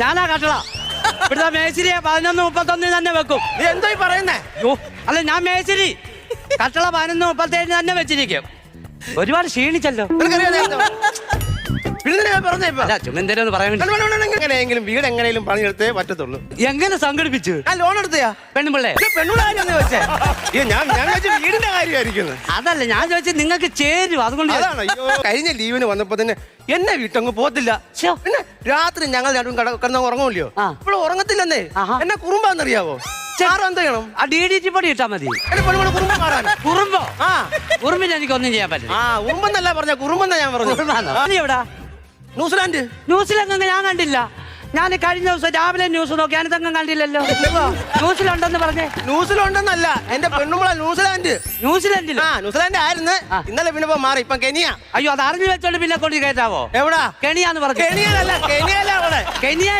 ഞാനാ കട്ടള. ഇവിടുത്തെ മേശിരിയെ പതിനൊന്ന് മുപ്പത്തൊന്നിന് തന്നെ വെക്കും. നീ എന്തോ ഈ പറയുന്നേ? യ്യോ, അല്ല ഞാൻ മേശിരി. കട്ടള പതിനൊന്ന് മുപ്പത്തേഴിന് തന്നെ വെച്ചിരിക്കും. ഒരുപാട് ക്ഷീണിച്ചല്ലോ? പിന്നെ ഞാൻ പറഞ്ഞേ ഇപ്പൊ. അല്ല ചുമന്തരെന്ന് പറയാൻ വേണ്ടി. എങ്ങനെയെങ്കിലും വീട് എങ്ങനെയും പണിയെടുത്തേ പറ്റത്തുള്ളൂ. എങ്ങനെ സംഘടിപ്പിച്ചു? ഞാൻ ലോൺ എടുത്തയാ. പെണ്ണുപിള്ളേ പെണ്ണുള്ള കാര്യമെന്ന് വെച്ചേ? ഞാൻ ഞാൻ വീടിന്റെ അതല്ല ഞാൻ ചോദിച്ചത് നിങ്ങൾക്ക് ചേരും അതുകൊണ്ട് അതാണ്. അയ്യോ കഴിഞ്ഞ ലീവിന് വന്നപ്പോ തന്നെ എന്നെ വീട്ടങ്ങ് പോത്തില്ല ശ്ശോ. പിന്നെ രാത്രി ഞങ്ങൾ രണ്ടും കട കിടന്ന ഉറങ്ങൂല്ലയോ ആ. ഇപ്പോൾ ഉറങ്ങത്തില്ലെന്നേ. ആഹാ. എന്നെ കുറുമ്പാന്നറിയാവോ? ചാറ് എന്ത് ചെയ്യണം? ആ ഡി ഡി ടി പൊടി ഇട്ടാ മതി. എന്നെ പെണ്ണുങ്ങൾ കുറുമ്പ മാറാൻ. കുറുമ്പോ? ആ. കുറുമ്പിന് ചെയ്യാൻ പറ്റില്ല. ആ ഉറുമ്പെന്നല്ല പറഞ്ഞ കുറുമ്പെന്നാ ഞാൻ പറഞ്ഞു കുറുമ്പാന്നോ? നീ എവിടാ? ന്യൂസിലാൻഡ്. ന്യൂസിലൊന്നും ഞാൻ കണ്ടില്ല. ഞാൻ കഴിഞ്ഞ ദിവസം രാവിലെ ന്യൂസ് നോക്കി. ഞാനിതൊന്നും കണ്ടില്ലല്ലോ. ന്യൂസിലുണ്ടെന്ന് പറഞ്ഞേ. ന്യൂസിലുണ്ടെന്നല്ല. എന്റെ പെണ്ണുമ്പള ന്യൂസിലാൻഡ്. ന്യൂസിലാൻഡിൽ ആ ന്യൂസിലാൻഡ് ആയിരുന്നു. ഇന്നലെ പിന്നെ ഇപ്പൊ മാറി. ഇപ്പൊ കെനിയ. അയ്യോ അത് അറിഞ്ഞു വെച്ചോണ്ട് പിന്നെ കൊണ്ട് കേട്ടാവോ എവിടാ? കെണിയാന്ന് പറഞ്ഞു. കെണിയല്ല കെനിയല്ല അവിടെ. കെനിയ